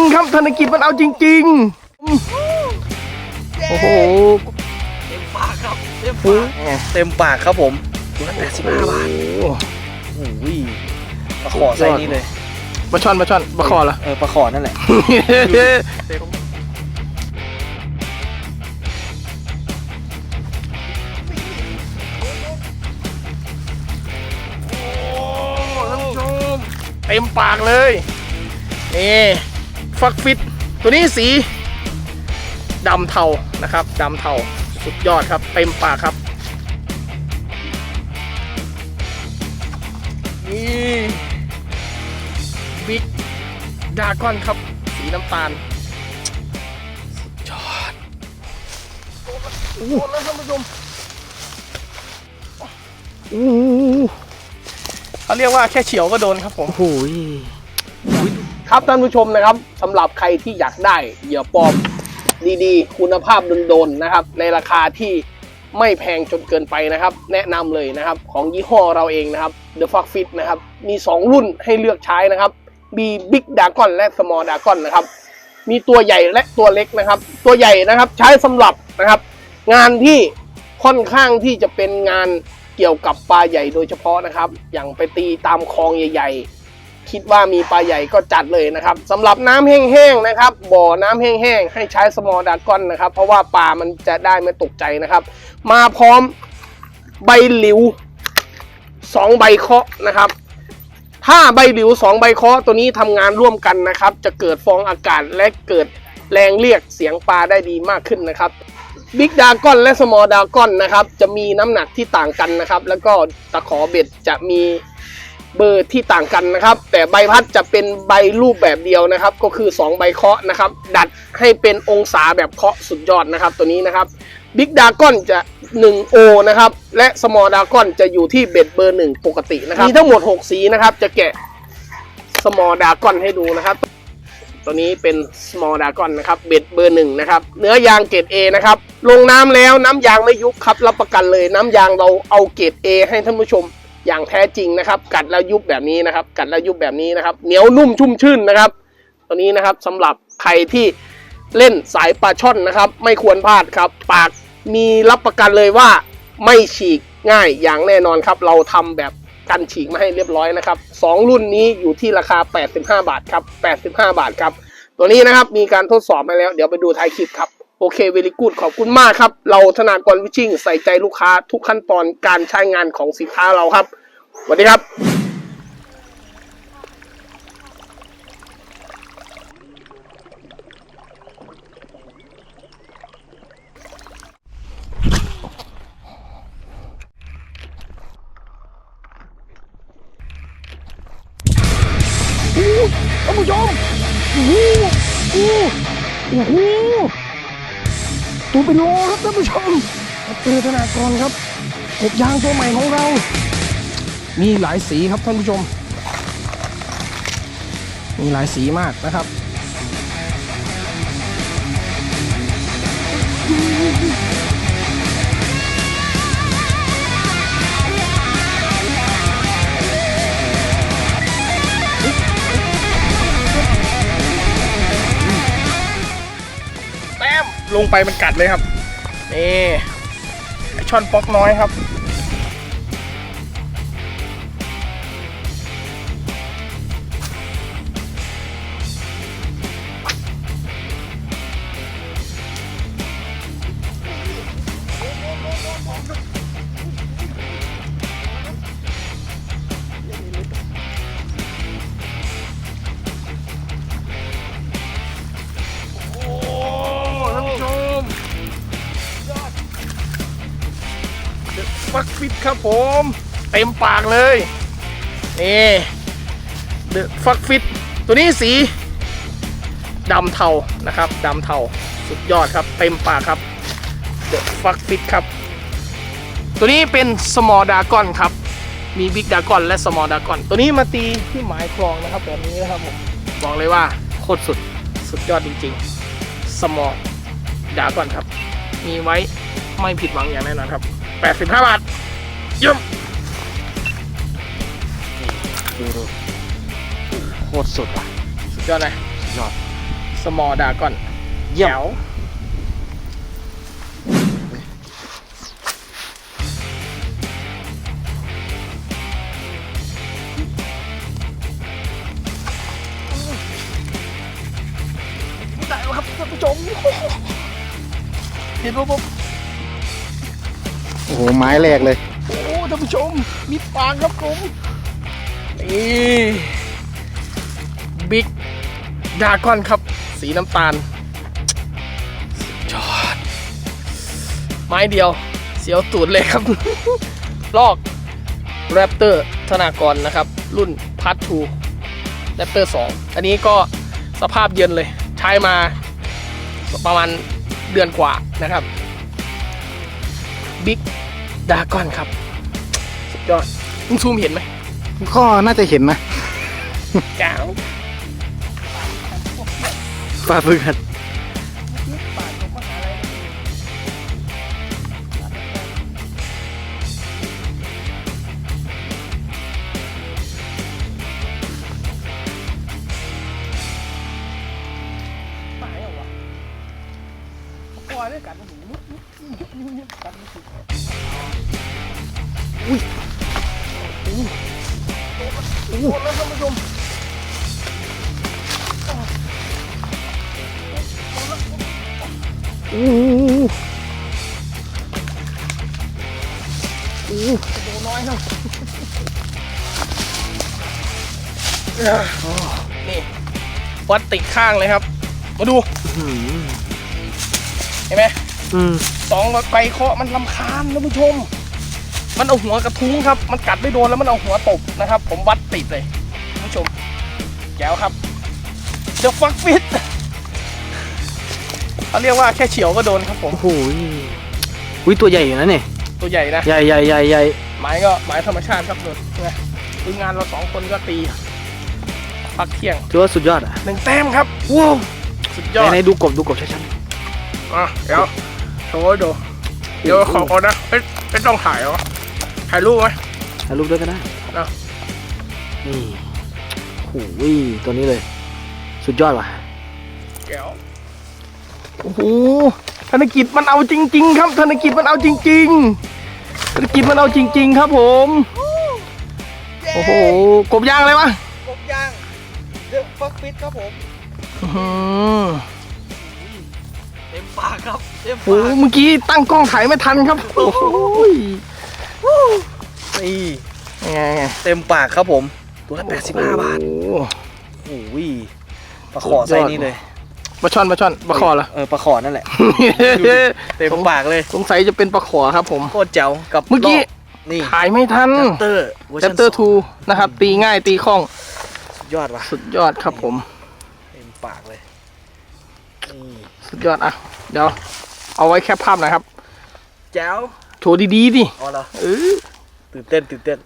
งๆครับธนกิจมันเอาจริง ๆ โอ้โหเต็มปากครับเต็มปากเต็มปากครับผมร้อยแปดสิบห้าบาทโอ้โหปลาขอไซส์นี้เลยปลาช่อนปลาช่อนปลาคอเหรอเออปลาขอนั่นแหละเต็มปากเลยนี่ ฟักฟิตตัวนี้สีดำเทานะครับดำเทาสุดยอดครับเต็มปากครับนี่บิ๊กดากอนครับ สีน้ำตาลสุดยอดโอ้โหแล้วท่านผู้ชมโอ้เขาเรียกว่าแค่เฉียวก็โดนครับผมโอ้โห ครับท่านผู้ชมนะครับสำหรับใครที่อยากได้เหยื่อปลอมดีๆ คุณภาพโดนๆนะครับ ในราคาที่ไม่แพงจนเกินไปนะครับ แนะนำเลยนะครับ ของยี่ห้อเราเองนะครับ The Fox Fit นะครับ มี 2 รุ่นให้เลือกใช้นะครับมี Big Dragon และ Small Dragon นะครับ มีตัวใหญ่และตัวเล็กนะครับ ตัวใหญ่นะครับใช้สำหรับนะครับ งานที่ค่อนข้างที่จะเป็นงานเกี่ยวกับปลาใหญ่โดยเฉพาะนะครับ อย่างไปตีตามคลองใหญ่ ๆ คิดว่ามีปลาใหญ่ก็จัดเลยนะครับสำหรับน้ำแห้งๆนะครับบ่อน้ำแห้งๆให้ใช้สมอลดากอนนะครับ เพราะว่าปลามันจะได้ไม่ตกใจนะครับ มาพร้อมใบหลิวสองใบเคาะนะครับ ถ้าใบหลิวสองใบเคาะตัวนี้ทำงานร่วมกันนะครับ จะเกิดฟองอากาศและเกิดแรงเรียกเสียงปลาได้ดีมากขึ้นนะครับบิ๊กดากอนและสมอลดากอนนะครับ จะมีน้ำหนักที่ต่างกันนะครับ แล้วก็ตะขอเบ็ดจะมี เบอร์ที่ต่างกันนะครับ แต่ใบพัดจะเป็นใบรูปแบบเดียวนะครับ ก็คือ 2 ใบเคาะนะครับ ดัดให้เป็นองศาแบบเคาะสุดยอดนะครับ ตัวนี้นะครับบิ๊กดากอนจะ 1 O นะครับ และสมอลดากอนจะอยู่ที่เบ็ดเบอร์ 1 ปกตินะครับ มีทั้งหมด 6 สีนะครับ จะแกะสมอลดากอนให้ดูนะครับ ตัวนี้เป็น small dragon นะครับ เบ็ดเบอร์หนึ่งนะครับ เนื้อยางเกรด A นะครับ ลงน้ำแล้วน้ำยางไม่ยุบครับ รับประกันเลย น้ำยางเราเอาเกรด A ให้ท่านผู้ชม อย่างแท้จริงนะครับ กัดแล้วยุบแบบนี้นะครับ กัดแล้วยุบแบบนี้นะครับ เหนียวนุ่มชุ่มชื่นนะครับตัวนี้นะครับสำหรับใครที่เล่นสายปลาช่อนนะครับ ไม่ควรพลาดครับ ปากมีรับประกันเลยว่าไม่ฉีกง่ายอย่างแน่นอนครับ เราทำแบบกันฉีกมาให้เรียบร้อยนะครับสองรุ่นนี้อยู่ที่ราคา 85 บาทครับ85 บาทครับ ตัวนี้นะครับมีการทดสอบมาแล้ว เดี๋ยวไปดูท้ายคลิปครับ โอเคเวลิกูดขอบคุณมากครับ เราธนากรวิชิ่งใส่ใจลูกค้าทุกขั้นตอนการใช้งานของสินค้าเราครับสวัสดีครับท่านผู้ชมโอ้โหโอ้โห ตัวเป็นโลครับท่านผู้ชมเจอธนากรครับกบยางตัวใหม่ของเรา มีหลายสีครับท่านผู้ชม มีหลายสีมากนะครับอ ลงไปมันกัดเลยครับนี่ไอช่อนป๊อกน้อยครับ ฟักฟิตครับผม เต็มปากเลยนี่เดอะฟักฟิตตัวนี้สีดำเทานะครับดำเทาสุดยอดครับ เต็มปากครับเดอะฟักฟิตครับ ตัวนี้เป็น small dragon ครับ มี big dragon และ small dragon ตัวนี้มาตีที่หมายคลองนะครับแบบนี้นะครับผมบอกเลยว่าโคตรสุดสุดยอดจริงๆ สมอดากอนครับ มีไว้ไม่ผิดหวังอย่างแน่นอนครับ 85 บาทเยี่ยมดูดูโคตรสุดอะสุดยอดเลยสุดยอดสมอดาก่อนเยี่ยแจ๋มวไม่ได้แล้วครับท่านผู้ชมเห็นป่ะผมโอ้โห ไม้แรกเลย โอ้ท่านผู้ชม มีปางครับผม นี่บิ๊กดากอนครับ สีน้ำตาลสุดยอด ไม้เดียว เสียวตูดเลยครับ ลอกแรปเตอร์ธนากรนะครับ รุ่นพัททูแรปเตอร์ 2 อันนี้ก็สภาพเย็นเลย ใช้มาประมาณเดือนกว่านะครับ บิ๊กดากอนครับ สุดยอดมึงซูมเห็นไหมก็น่าจะเห็นนะแจ๋วปลาบึกหัด อุ้ยโอ้โหโอ้โหแล้วท่านผู้ชมโอ้โหโอ้โหตัวน้อยครับนี่วัดติดข้างเลยครับ มาดู เห็นไหมอืม สองไกเคาะมันลำคาญท่านผู้ชม มันเอาหัวกระทุ้งครับ มันกัดไม่โดนแล้วมันเอาหัวตบนะครับ ผมวัดติดเลยท่านผู้ชมแก้วครับเดอะฟักฟิตเขาเรียกว่าแค่เฉียวก็โดนครับผม โอ้โหอุ้ยตัวใหญ่อยู่นะเนี่ย ตัวใหญ่นะ ใหญ่ใหญ่ใหญ่ใหญ่ไม้ก็ไม้ธรรมชาติครับโดนไงทีมงานเราสองคนก็ตีพักเที่ยงถือว่าสุดยอดอะหนึ่งแต้มครับว้าวสุดยอดไหนๆดูกบดูกบชัดอะเดี๋ยว โชว์ให้ดูเดี๋ยวขอก่อนนะไม่ไม่ต้องถ่ายเหรอถ่ายรูปไหมๆถ่ายรูปด้วยก็ได้เอานี่โอ้โหตัวนี้เลย สุดยอดว่ะแก้วโอ้โหธนกิจมันเอาจริง ๆ ครับธนกิจมันเอาจริงๆธนกิจมันเอาจริง ๆ ครับผม โอ้โหกบย่างอะไรวะกบย่างเดอะฟักฟิตครับผม อื้อหือ เต็มปากครับเต็มโอ้โหเมื่อกี้ตั้งกล้องถ่ายไม่ทันครับ โอ้โหนี่ไงไงเต็มปากครับผม ตัวละ85 บาทโอ้โห โอ้ยปลาขอไซส์นี้เลยปลาช่อนปลาช่อนปลาคอเหรอ เออปลาขอนั่นแหละ เต็มปากเลยสงสัยจะเป็นปลาขอครับผม โคตรเจ๋วกับเมื่อกี้ รบนี่ถ่ายไม่ทันแรปเตอร์วอร์แรชัปนเตอร์ทูนะครับ ตีง่ายตีคล่อง สุดยอดว่ะสุดยอดครับผม เต็มปากเลยนี่ สุดยอดอะ เดี๋ยว เอาไว้แคปภาพหนะครับ แจ๋วโชว์ดีๆดิอ๋อเหรอเออตื่นเต้นตื่นเต้น